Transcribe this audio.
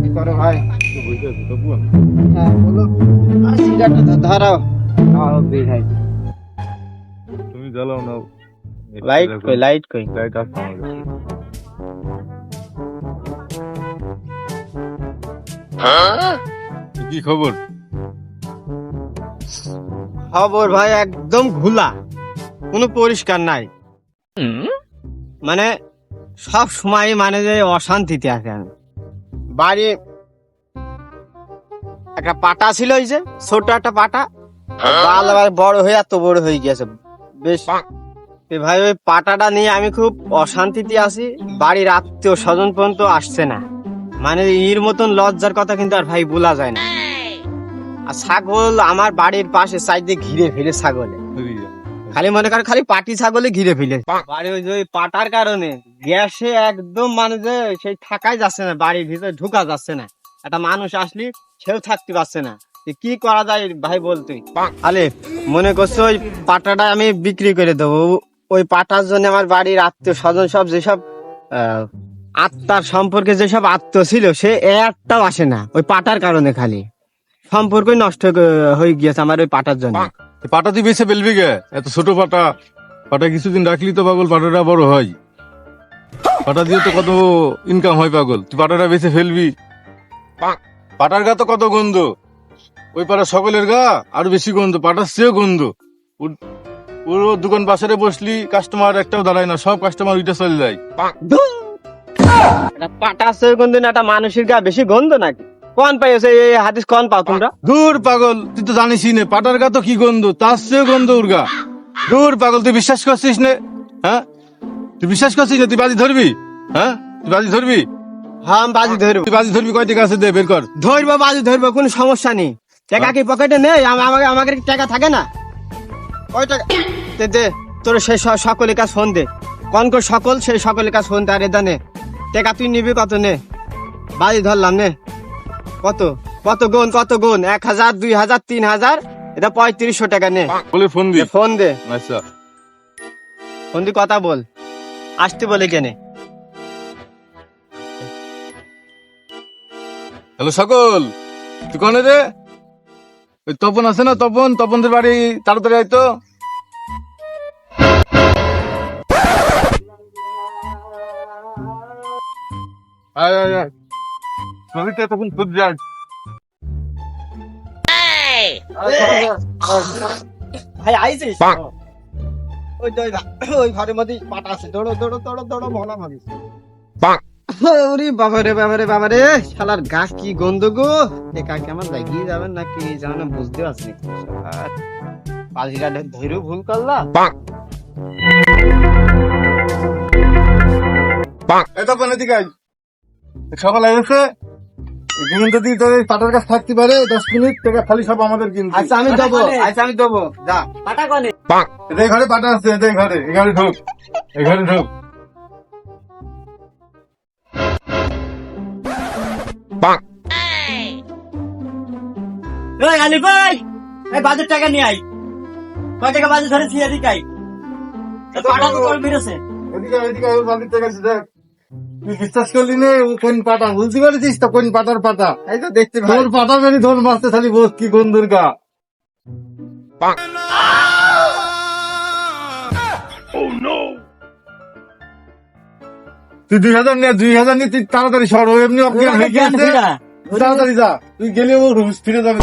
কি করো ভাই? হ্যাঁ বলো। আর সিগারেটটা ধরাও। আও বিড়াই তুমি জ্বালাও না। লাইট কই লাইট কই? লাইট আসছে আমার কাছে। কি খবর? খবর ভাই একদম ঘোলা। কোনো পরিষ্কার নাই। মানে সব সময় মানে যে অশান্তিতে আছে আমি। বাড়ি একটা পাটা ছিল ওই যে ছোট একটা পাটা। বাল আবার বড় হয়ে এত বড় হয়ে গেছে বেশ ভাই ওই পাটাটা নিয়ে আমি খুব অশান্তিতে আছি। বাড়ির আত্মীয় স্বজন পর্যন্ত আসছে না। মানে এর মতন লজ্জার কথা কিন্তু আর ভাই বলা যায় না। আর ছাগল আমার বাড়ির পাশে সাইডে ঘিরে ফেলে ছাগলে। খালি মনে কর খালি পাটি ছাগলে ঘিরে ফেলে। বাড়ি ওই যে ওই পাটার কারণে গ্যাসে একদম মানে যে সেই থাকাই যাচ্ছে না, বাড়ির ভিতরে ঢুকা যাচ্ছে না। একটা মানুষ আসলি, সেও থাকতে পারছে না। কি করা যায় ভাই বল আলে মনে করছ ওই পাটাটা আমি বিক্রি করে দেবো? ওই পাটার জন্য আমার বাড়ির আত্মীয় স্বজন সব যেসব আত্মার সম্পর্কে যেসব আত্মীয় ছিল, সে একটাও আসে না, ওই পাটার কারণে খালি। সম্পর্কই নষ্ট হয়ে- হয়ে গিয়েছে আমার ওই পাটার জন্য। পাটা তুই বেছে ফেলবি গে এত ছোট পাটা। পাটা কিছুদিন রাখলি তো পাগল, পাটাটা বড় হয়। পাটা দিয়ে তো কত ইনকাম হয় পাগল? তুই পাটাটা বেছে ফেলবি। পাটার গা তো কত গন্ধ? ওই পাড়া সকলের গা আরও বেশি গন্ধ পাটার চেয়েও গন্ধ। ওর- পুরো দোকান বাসারে বসলি কাস্টমার একটাও দাঁড়ায় না সব কাস্টমার উইটা চলে যায়। এটা পাটা আছে গন্ধ না একটা মানুষের গা বেশি গন্ধ নাকি? কোন পাইছে এই হাদিস কোন পাও তোমরা? দূর পাগল তুই তো জানিসই নে পাটার গা তো কি গন্ধ? তার চেয়েও গন্ধ ওর গা। দূর পাগল তুই বিশ্বাস করছিস নে? হ্যাঁ? তুই বিশ্বাস করছিস না তুই বাজি ধরবি? হ্যাঁ? তুই বাজি ধরবি? হ্যাঁ আমি বাজি ধরবো। তুই বাজি ধরবি কয় টাকা আছে দে বের কর। ধরবো বাজি ধরবো কোনো সমস্যা নেই। টাকা কি পকেটে নেই? আম- আমাকে আমাকে টাকা থাকে না? ওই টাকা? দে দে তোর সেই সকলের কাছে ফোন দে। কোন কোন সকল সেই সকলের কাছে ফোন দে আর এটা নে টাকা তুই নিবি কত নে? বাজি ধরলাম নে। কত? কত গুণ কত গুণ? এক হাজার দুই হাজার তিন হাজার? এটা পঁয়ত্রিশশো টাকা নে। বলে ফোন দি। দে, ফোন দে। আচ্ছা। ফোন দিয়ে কথা বল। আসতে বলে কেনে। হ্যালো সকল তুই কনে রে ওই তপন আছে না তপন? তপনদের বাড়ি তাড়াতাড়ি আয় তো। আয় আয় আয়। নদীতে তখন খুদ যাক ভাই আইছিস? ওই তো ওই ঘরের মধ্যে পাটা আছে। দৌড়ো দৌড়ো দৌড়ো দৌড়ো ভলা ভাবিস ওরে বাবা রে বাবা রে বাবা রে শালার গা কি গন্ধ গো! একা কেমন লাগিয়ে যাবেন নাকি? জানো বুঝতে পারছি পালকিটা ধৈর্য ভুল করলা? সকাল এসে যদি তোর পাটার কাছে থাকতে পারে দশ মিনিট থেকে খালি সব আমাদের কিন্তু। আচ্ছা আমি দেবো আচ্ছা আমি দেবো যা। পাটা কনে? এই ঘরে পাটা আছে এই ঘরে। এই ঘরে ঢোক। এই ঘরে ঢোক। ওই আলি ভাই এই বাজার টাকা নিয়ে আই কয় টাকা বাজার ধরে ছিয়া দিকাই পাটা তো কল এদিকে এদিকে দেখ। তুই বিশ্বাস করলি নে ও কোন পাটা? বুঝতে পারছিস তো কোন পাটার পাটা? এই তো দেখতে ভাই। তোর পাটা বেরি ধর মারতে খালি বস কি গন্ধুর গা। তুই দুই হাজার নে দুই হাজার নিয়ে তুই তাড়াতাড়ি সর ও এমনি অজ্ঞান হয়ে গেছে তাড়াতাড়ি যা তুই গেলে ও ফিরে যাবে